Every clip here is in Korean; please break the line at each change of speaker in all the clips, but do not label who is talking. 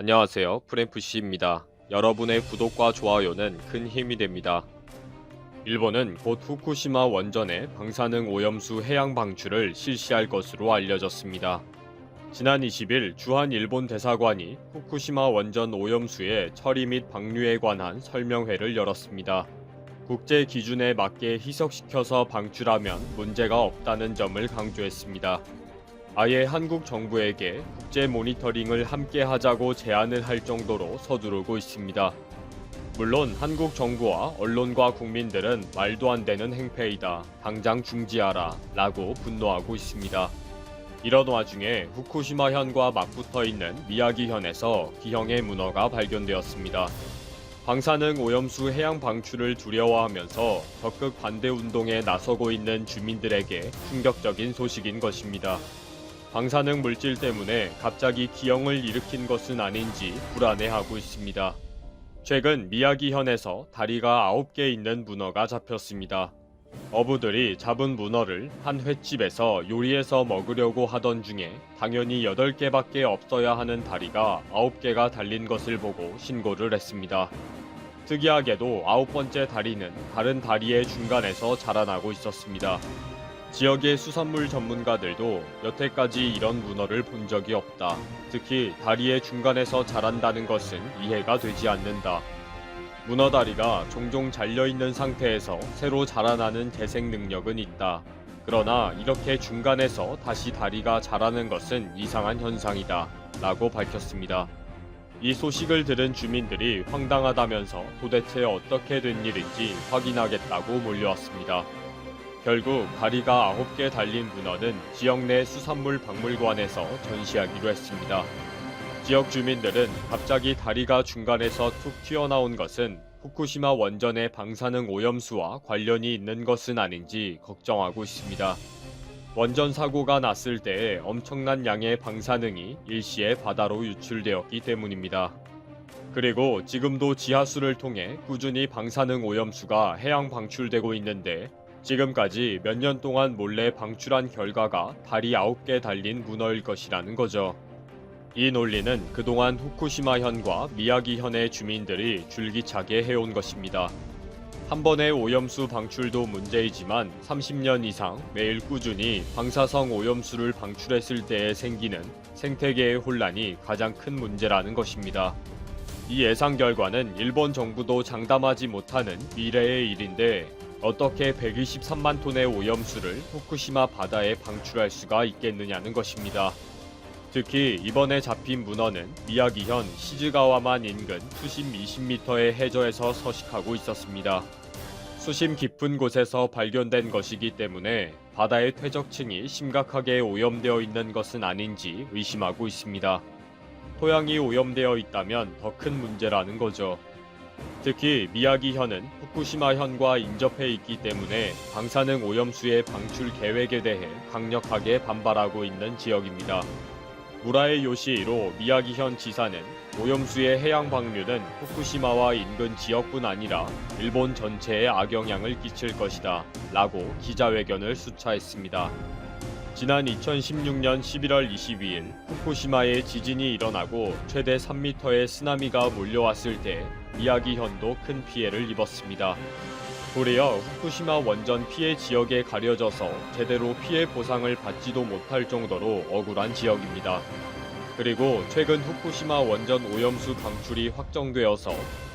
안녕하세요. 프랭프씨입니다. 여러분의 구독과 좋아요는 큰 힘이 됩니다. 일본은 곧 후쿠시마 원전의 방사능 오염수 해양 방출을 실시할 것으로 알려졌습니다. 지난 20일 주한 일본 대사관이 후쿠시마 원전 오염수의 처리 및 방류에 관한 설명회를 열었습니다. 국제 기준에 맞게 희석시켜서 방출하면 문제가 없다는 점을 강조했습니다. 아예 한국 정부에게 국제 모니터링을 함께 하자고 제안을 할 정도로 서두르고 있습니다. 물론 한국 정부와 언론과 국민들은 말도 안 되는 행패이다. 당장 중지하라. 라고 분노하고 있습니다. 이런 와중에 후쿠시마현과 맞붙어 있는 미야기현에서 기형의 문어가 발견되었습니다. 방사능 오염수 해양 방출을 두려워하면서 적극 반대 운동에 나서고 있는 주민들에게 충격적인 소식인 것입니다. 방사능 물질 때문에 갑자기 기형을 일으킨 것은 아닌지 불안해하고 있습니다. 최근 미야기현에서 다리가 9개 있는 문어가 잡혔습니다. 어부들이 잡은 문어를 한 횟집에서 요리해서 먹으려고 하던 중에 당연히 8개밖에 없어야 하는 다리가 9개가 달린 것을 보고 신고를 했습니다. 특이하게도 아홉 번째 다리는 다른 다리의 중간에서 자라나고 있었습니다. 지역의 수산물 전문가들도 여태까지 이런 문어를 본 적이 없다. 특히 다리의 중간에서 자란다는 것은 이해가 되지 않는다. 문어 다리가 종종 잘려 있는 상태에서 새로 자라나는 재생 능력은 있다. 그러나 이렇게 중간에서 다시 다리가 자라는 것은 이상한 현상이다. 라고 밝혔습니다. 이 소식을 들은 주민들이 황당하다면서 도대체 어떻게 된 일인지 확인하겠다고 몰려왔습니다. 결국 다리가 9개 달린 문어는 지역 내 수산물 박물관에서 전시하기로 했습니다. 지역 주민들은 갑자기 다리가 중간에서 툭 튀어나온 것은 후쿠시마 원전의 방사능 오염수와 관련이 있는 것은 아닌지 걱정하고 있습니다. 원전 사고가 났을 때에 엄청난 양의 방사능이 일시에 바다로 유출되었기 때문입니다. 그리고 지금도 지하수를 통해 꾸준히 방사능 오염수가 해양 방출되고 있는데 지금까지 몇 년 동안 몰래 방출한 결과가 다리 9개 달린 문어일 것이라는 거죠. 이 논리는 그동안 후쿠시마현과 미야기현의 주민들이 줄기차게 해온 것입니다. 한 번의 오염수 방출도 문제이지만 30년 이상 매일 꾸준히 방사성 오염수를 방출했을 때에 생기는 생태계의 혼란이 가장 큰 문제라는 것입니다. 이 예상 결과는 일본 정부도 장담하지 못하는 미래의 일인데 어떻게 123만 톤의 오염수를 후쿠시마 바다에 방출할 수가 있겠느냐는 것입니다. 특히 이번에 잡힌 문어는 미야기현 시즈가와만 인근 수심 20m의 해저에서 서식하고 있었습니다. 수심 깊은 곳에서 발견된 것이기 때문에 바다의 퇴적층이 심각하게 오염되어 있는 것은 아닌지 의심하고 있습니다. 토양이 오염되어 있다면 더 큰 문제라는 거죠. 특히 미야기현은 후쿠시마현과 인접해 있기 때문에 방사능 오염수의 방출 계획에 대해 강력하게 반발하고 있는 지역입니다. 무라의 요시이로 미야기현 지사는 오염수의 해양 방류는 후쿠시마와 인근 지역뿐 아니라 일본 전체에 악영향을 끼칠 것이다 라고 기자회견을 수차했습니다. 지난 2016년 11월 22일 후쿠시마에 지진이 일어나고 최대 3m의 쓰나미가 몰려왔을 때 미야기현도 큰 피해를 입었습니다. 도리어 후쿠시마 원전 피해 지역에 가려져서 제대로 피해 보상을 받지도 못할 정도로 억울한 지역입니다. 그리고 최근 후쿠시마 원전 오염수 방출이 확정되어서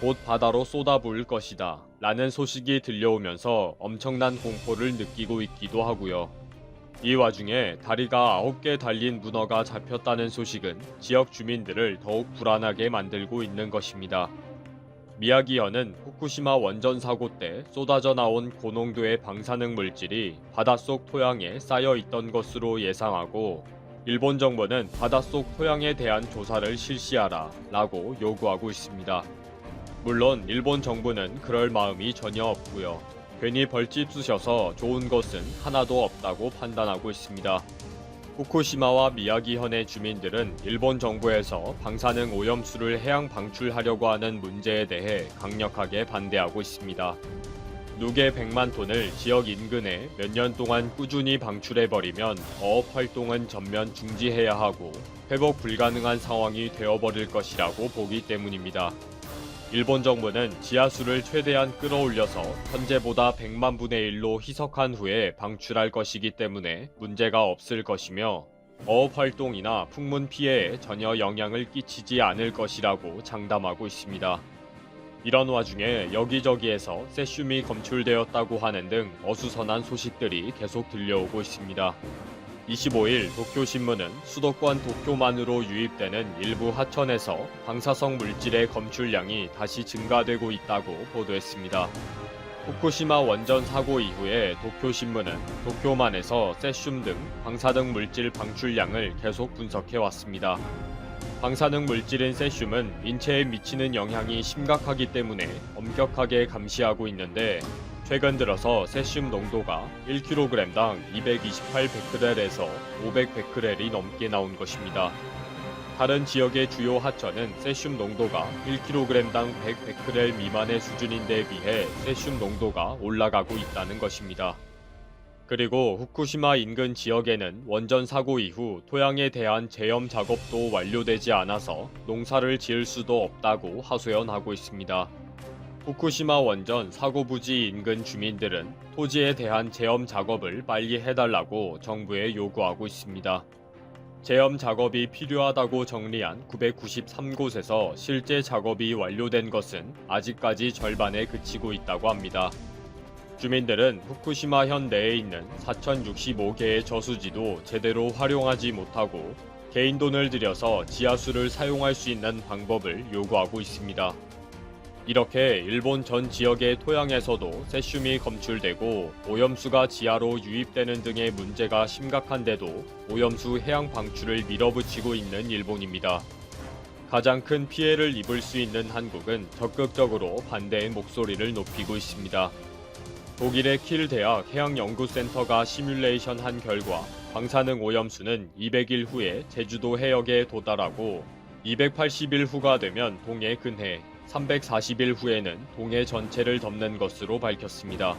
곧 바다로 쏟아부을 것이다 라는 소식이 들려오면서 엄청난 공포를 느끼고 있기도 하고요. 이 와중에 다리가 9개 달린 문어가 잡혔다는 소식은 지역 주민들을 더욱 불안하게 만들고 있는 것입니다. 미야기현은 후쿠시마 원전 사고 때 쏟아져 나온 고농도의 방사능 물질이 바닷속 토양에 쌓여 있던 것으로 예상하고 일본 정부는 바닷속 토양에 대한 조사를 실시하라 라고 요구하고 있습니다. 물론 일본 정부는 그럴 마음이 전혀 없고요. 괜히 벌집 쑤셔서 좋은 것은 하나도 없다고 판단하고 있습니다. 후쿠시마와 미야기현의 주민들은 일본 정부에서 방사능 오염수를 해양 방출하려고 하는 문제에 대해 강력하게 반대하고 있습니다. 누계 100만 톤을 지역 인근에 몇 년 동안 꾸준히 방출해버리면 어업 활동은 전면 중지해야 하고 회복 불가능한 상황이 되어버릴 것이라고 보기 때문입니다. 일본 정부는 지하수를 최대한 끌어올려서 현재보다 100만 분의 1로 희석한 후에 방출할 것이기 때문에 문제가 없을 것이며 어업 활동이나 풍문 피해에 전혀 영향을 끼치지 않을 것이라고 장담하고 있습니다. 이런 와중에 여기저기에서 세슘이 검출되었다고 하는 등 어수선한 소식들이 계속 들려오고 있습니다. 25일 도쿄신문은 수도권 도쿄만으로 유입되는 일부 하천에서 방사성 물질의 검출량이 다시 증가되고 있다고 보도했습니다. 후쿠시마 원전 사고 이후에 도쿄신문은 도쿄만에서 세슘 등 방사능 물질 방출량을 계속 분석해 왔습니다. 방사능 물질인 세슘은 인체에 미치는 영향이 심각하기 때문에 엄격하게 감시하고 있는데 최근 들어서 세슘 농도가 1kg당 228 베크렐에서 500 베크렐이 넘게 나온 것입니다. 다른 지역의 주요 하천은 세슘 농도가 1kg당 100 베크렐 미만의 수준인데 비해 세슘 농도가 올라가고 있다는 것입니다. 그리고 후쿠시마 인근 지역에는 원전 사고 이후 토양에 대한 재염 작업도 완료되지 않아서 농사를 지을 수도 없다고 하소연하고 있습니다. 후쿠시마 원전 사고 부지 인근 주민들은 토지에 대한 재염 작업을 빨리 해달라고 정부에 요구하고 있습니다. 재염 작업이 필요하다고 정리한 993곳에서 실제 작업이 완료된 것은 아직까지 절반에 그치고 있다고 합니다. 주민들은 후쿠시마 현 내에 있는 4,065개의 저수지도 제대로 활용하지 못하고 개인 돈을 들여서 지하수를 사용할 수 있는 방법을 요구하고 있습니다. 이렇게 일본 전 지역의 토양에서도 세슘이 검출되고 오염수가 지하로 유입되는 등의 문제가 심각한데도 오염수 해양 방출을 밀어붙이고 있는 일본입니다. 가장 큰 피해를 입을 수 있는 한국은 적극적으로 반대의 목소리를 높이고 있습니다. 독일의 킬 대학 해양연구센터가 시뮬레이션 한 결과 방사능 오염수는 200일 후에 제주도 해역에 도달하고 280일 후가 되면 동해 근해, 340일 후에는 동해 전체를 덮는 것으로 밝혔습니다.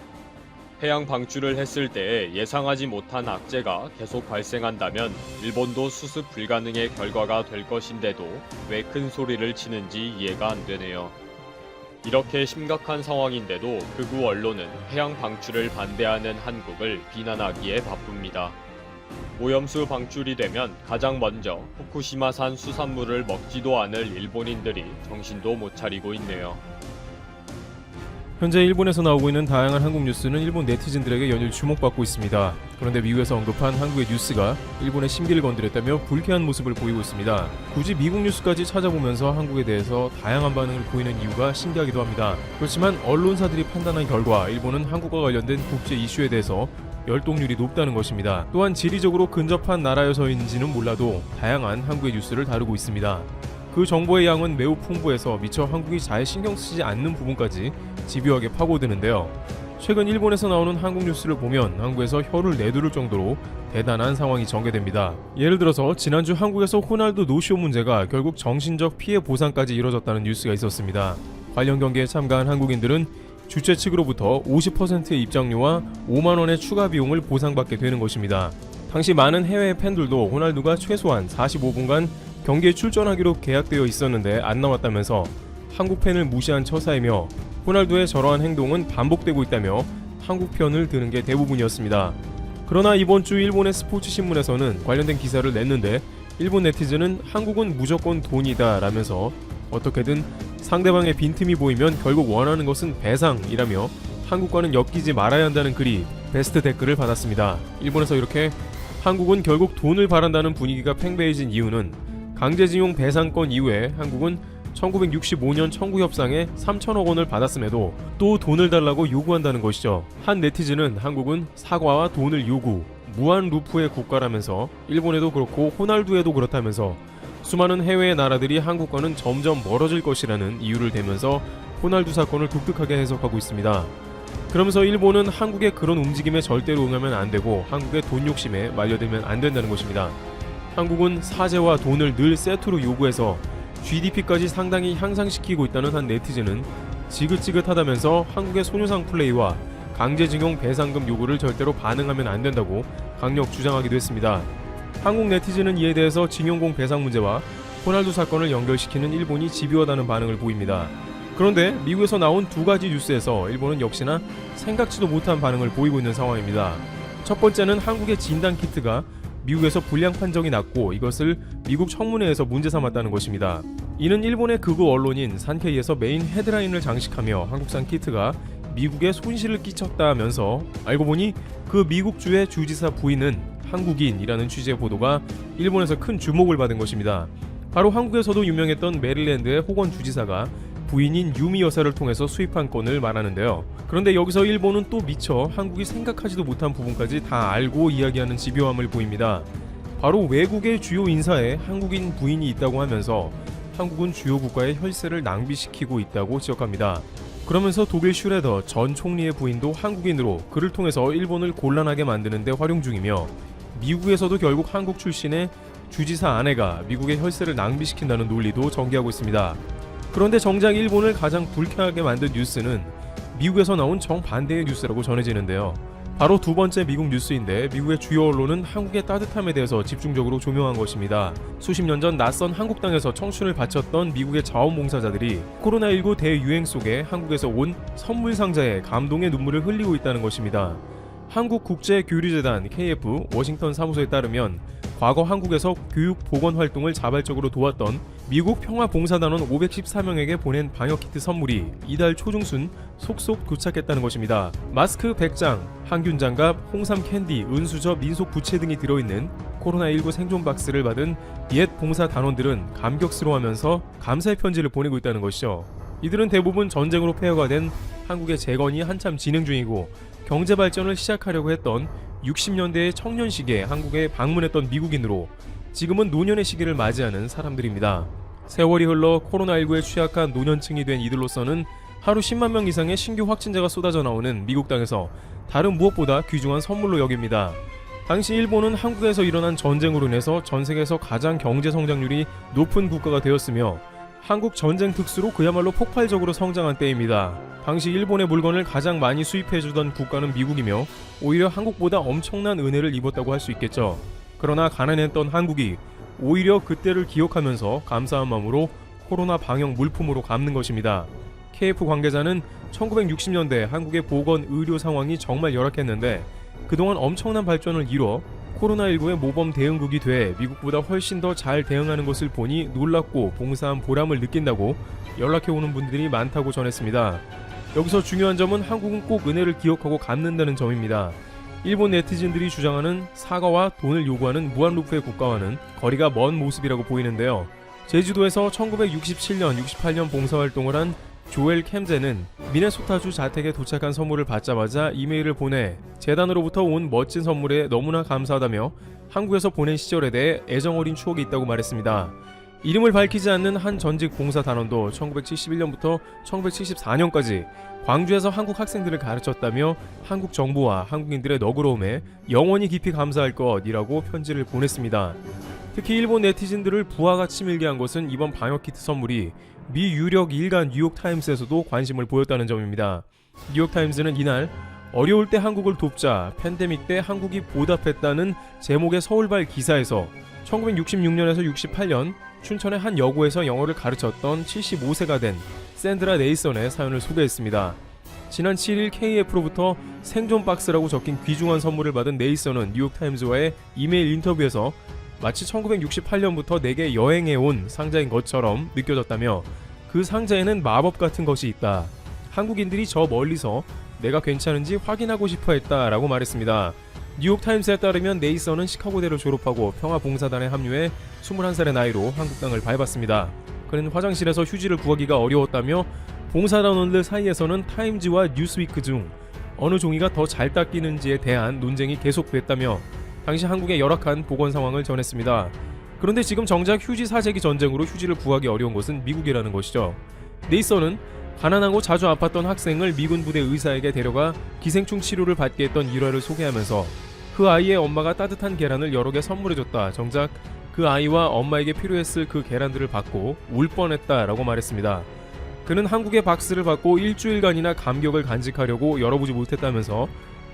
해양 방출을 했을 때 예상하지 못한 악재가 계속 발생한다면 일본도 수습 불가능의 결과가 될 것인데도 왜 큰 소리를 치는지 이해가 안 되네요. 이렇게 심각한 상황인데도 극우 언론은 해양 방출을 반대하는 한국을 비난하기에 바쁩니다. 오염수 방출이 되면 가장 먼저 후쿠시마산 수산물을 먹지도 않을 일본인들이 정신도 못 차리고 있네요.
현재 일본에서 나오고 있는 다양한 한국 뉴스는 일본 네티즌들에게 연일 주목받고 있습니다. 그런데 미국에서 언급한 한국의 뉴스가 일본의 심기를 건드렸다며 불쾌한 모습을 보이고 있습니다. 굳이 미국 뉴스까지 찾아보면서 한국에 대해서 다양한 반응을 보이는 이유가 신기하기도 합니다. 그렇지만 언론사들이 판단한 결과 일본은 한국과 관련된 국제 이슈에 대해서 열동률이 높다는 것입니다. 또한 지리적으로 근접한 나라여서인지는 몰라도 다양한 한국의 뉴스를 다루고 있습니다. 그 정보의 양은 매우 풍부해서 미처 한국이 잘 신경 쓰지 않는 부분까지 집요하게 파고드는데요. 최근 일본에서 나오는 한국 뉴스를 보면 한국에서 혀를 내두를 정도로 대단한 상황이 전개됩니다. 예를 들어서 지난주 한국에서 호날두 노쇼 문제가 결국 정신적 피해 보상까지 이뤄졌다는 뉴스가 있었습니다. 관련 경기에 참가한 한국인들은 주최 측으로부터 50%의 입장료와 5만 원의 추가 비용을 보상받게 되는 것입니다. 당시 많은 해외 팬들도 호날두가 최소한 45분간 경기에 출전하기로 계약되어 있었는데 안 나왔다면서 한국 팬을 무시한 처사이며 호날두의 저러한 행동은 반복되고 있다며 한국 편을 드는 게 대부분이었습니다. 그러나 이번 주 일본의 스포츠 신문에서는 관련된 기사를 냈는데 일본 네티즌은 한국은 무조건 돈이다 라면서 어떻게든 상대방의 빈틈이 보이면 결국 원하는 것은 배상이라며 한국과는 엮이지 말아야 한다는 글이 베스트 댓글을 받았습니다. 일본에서 이렇게 한국은 결국 돈을 바란다는 분위기가 팽배해진 이유는 강제징용 배상권 이후에 한국은 1965년 청구협상에 3천억 원을 받았음에도 또 돈을 달라고 요구한다는 것이죠. 한 네티즌은 한국은 사과와 돈을 요구, 무한 루프의 국가라면서 일본에도 그렇고 호날두에도 그렇다면서 수많은 해외 나라들이 한국과는 점점 멀어질 것이라는 이유를 대면서 호날두 사건을 독특하게 해석하고 있습니다. 그러면서 일본은 한국의 그런 움직임에 절대로 응하면 안 되고 한국의 돈 욕심에 말려들면 안 된다는 것입니다. 한국은 사죄와 돈을 늘 세트로 요구해서 GDP까지 상당히 향상시키고 있다는 한 네티즌은 지긋지긋하다면서 한국의 소녀상 플레이와 강제징용 배상금 요구를 절대로 반응하면 안 된다고 강력 주장하기도 했습니다. 한국 네티즌은 이에 대해서 징용공 배상 문제와 호날두 사건을 연결시키는 일본이 집요하다는 반응을 보입니다. 그런데 미국에서 나온 두 가지 뉴스에서 일본은 역시나 생각지도 못한 반응을 보이고 있는 상황입니다. 첫 번째는 한국의 진단 키트가 미국에서 불량 판정이 났고 이것을 미국 청문회에서 문제 삼았다는 것입니다. 이는 일본의 극우 언론인 산케이에서 메인 헤드라인을 장식하며 한국산 키트가 미국에 손실을 끼쳤다면서 알고 보니 그 미국주의 주지사 부인은 한국인이라는 취지의 보도가 일본에서 큰 주목을 받은 것입니다. 바로 한국에서도 유명했던 메릴랜드의 호건 주지사가 부인인 유미 여사를 통해서 수입한 건을 말하는데요. 그런데 여기서 일본은 또 미처 한국이 생각하지도 못한 부분까지 다 알고 이야기하는 집요함을 보입니다. 바로 외국의 주요 인사에 한국인 부인이 있다고 하면서 한국은 주요 국가의 혈세를 낭비시키고 있다고 지적합니다. 그러면서 독일 슈레더 전 총리의 부인도 한국인으로 그를 통해서 일본을 곤란하게 만드는데 활용 중이며 미국에서도 결국 한국 출신의 주지사 아내가 미국의 혈세를 낭비시킨다는 논리도 전개하고 있습니다. 그런데 정작 일본을 가장 불쾌하게 만든 뉴스는 미국에서 나온 정반대의 뉴스라고 전해지는데요. 바로 두 번째 미국 뉴스인데 미국의 주요 언론은 한국의 따뜻함에 대해서 집중적으로 조명한 것입니다. 수십 년 전 낯선 한국 땅에서 청춘을 바쳤던 미국의 자원봉사자들이 코로나19 대유행 속에 한국에서 온 선물 상자에 감동의 눈물을 흘리고 있다는 것입니다. 한국국제교류재단 KF 워싱턴 사무소에 따르면 과거 한국에서 교육 보건 활동을 자발적으로 도왔던 미국 평화봉사단원 514명에게 보낸 방역키트 선물이 이달 초중순 속속 도착했다는 것입니다. 마스크 100장, 항균 장갑, 홍삼 캔디, 은수저, 민속 부채 등이 들어있는 코로나19 생존 박스를 받은 옛 봉사 단원들은 감격스러워하면서 감사의 편지를 보내고 있다는 것이죠. 이들은 대부분 전쟁으로 폐허가 된 한국의 재건이 한참 진행 중이고 경제 발전을 시작하려고 했던 60년대의 청년 시기에 한국에 방문했던 미국인으로 지금은 노년의 시기를 맞이하는 사람들입니다. 세월이 흘러 코로나19에 취약한 노년층이 된 이들로서는 하루 10만 명 이상의 신규 확진자가 쏟아져 나오는 미국 땅에서 다른 무엇보다 귀중한 선물로 여깁니다. 당시 일본은 한국에서 일어난 전쟁으로 인해서 전 세계에서 가장 경제 성장률이 높은 국가가 되었으며 한국 전쟁 특수로 그야말로 폭발적으로 성장한 때입니다. 당시 일본의 물건을 가장 많이 수입해주던 국가는 미국이며 오히려 한국보다 엄청난 은혜를 입었다고 할 수 있겠죠. 그러나 가난했던 한국이 오히려 그때를 기억하면서 감사한 마음으로 코로나 방역 물품으로 갚는 것입니다. KF 관계자는 1960년대 한국의 보건 의료 상황이 정말 열악했는데 그동안 엄청난 발전을 이뤄 코로나19의 모범 대응국이 돼 미국보다 훨씬 더 잘 대응하는 것을 보니 놀랍고 봉사한 보람을 느낀다고 연락해 오는 분들이 많다고 전했습니다. 여기서 중요한 점은 한국은 꼭 은혜를 기억하고 갚는다는 점입니다. 일본 네티즌들이 주장하는 사과와 돈을 요구하는 무한루프의 국가와는 거리가 먼 모습이라고 보이는데요. 제주도에서 1967년, 68년 봉사활동을 한 조엘 캠제는 미네소타주 자택에 도착한 선물을 받자마자 이메일을 보내 재단으로부터 온 멋진 선물에 너무나 감사하다며 한국에서 보낸 시절에 대해 애정어린 추억이 있다고 말했습니다. 이름을 밝히지 않는 한 전직 봉사 단원도 1971년부터 1974년까지 광주에서 한국 학생들을 가르쳤다며 한국 정부와 한국인들의 너그러움에 영원히 깊이 감사할 것이라고 편지를 보냈습니다. 특히 일본 네티즌들을 부하가 치밀게 한 것은 이번 방역 키트 선물이 미 유력 일간 뉴욕 타임스에서도 관심을 보였다는 점입니다. 뉴욕 타임스는 이날 어려울 때 한국을 돕자 팬데믹 때 한국이 보답했다는 제목의 서울발 기사에서 1966년에서 68년 춘천의 한 여고에서 영어를 가르쳤던 75세가 된 샌드라 네이선의 사연을 소개했습니다. 지난 7일 KF로부터 생존 박스라고 적힌 귀중한 선물을 받은 네이선은 뉴욕타임즈와의 이메일 인터뷰에서 마치 1968년부터 내게 여행해 온 상자인 것처럼 느껴졌다며 그 상자에는 마법 같은 것이 있다. 한국인들이 저 멀리서 내가 괜찮은지 확인하고 싶어 했다 라고 말했습니다. 뉴욕타임스에 따르면 네이선은 시카고대를 졸업하고 평화봉사단에 합류해 21살의 나이로 한국 땅을 밟았습니다. 그는 화장실에서 휴지를 구하기가 어려웠다며 봉사단원들 사이에서는 타임즈와 뉴스위크 중 어느 종이가 더 잘 닦이는지에 대한 논쟁이 계속됐다며 당시 한국의 열악한 보건 상황을 전했습니다. 그런데 지금 정작 휴지 사재기 전쟁으로 휴지를 구하기 어려운 것은 미국이라는 것이죠. 네이선은 가난하고 자주 아팠던 학생을 미군 부대 의사에게 데려가 기생충 치료를 받게 했던 일화를 소개하면서 그 아이의 엄마가 따뜻한 계란을 여러 개 선물해줬다. 정작 그 아이와 엄마에게 필요했을 그 계란들을 받고 울 뻔했다라고 말했습니다. 그는 한국의 박스를 받고 일주일간이나 감격을 간직하려고 열어보지 못했다면서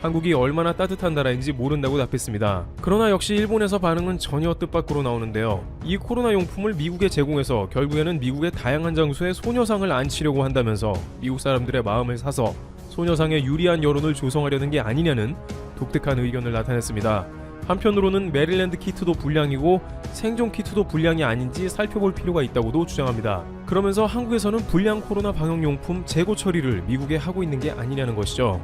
한국이 얼마나 따뜻한 나라인지 모른다고 답했습니다. 그러나 역시 일본에서 반응은 전혀 뜻밖으로 나오는데요. 이 코로나 용품을 미국에 제공해서 결국에는 미국의 다양한 장소에 소녀상을 안치려고 한다면서 미국 사람들의 마음을 사서 소녀상에 유리한 여론을 조성하려는 게 아니냐는 독특한 의견을 나타냈습니다. 한편으로는 메릴랜드 키트도 불량이고 생존 키트도 불량이 아닌지 살펴볼 필요가 있다고도 주장합니다. 그러면서 한국에서는 불량 코로나 방역용품 재고 처리를 미국에 하고 있는 게 아니냐는 것이죠.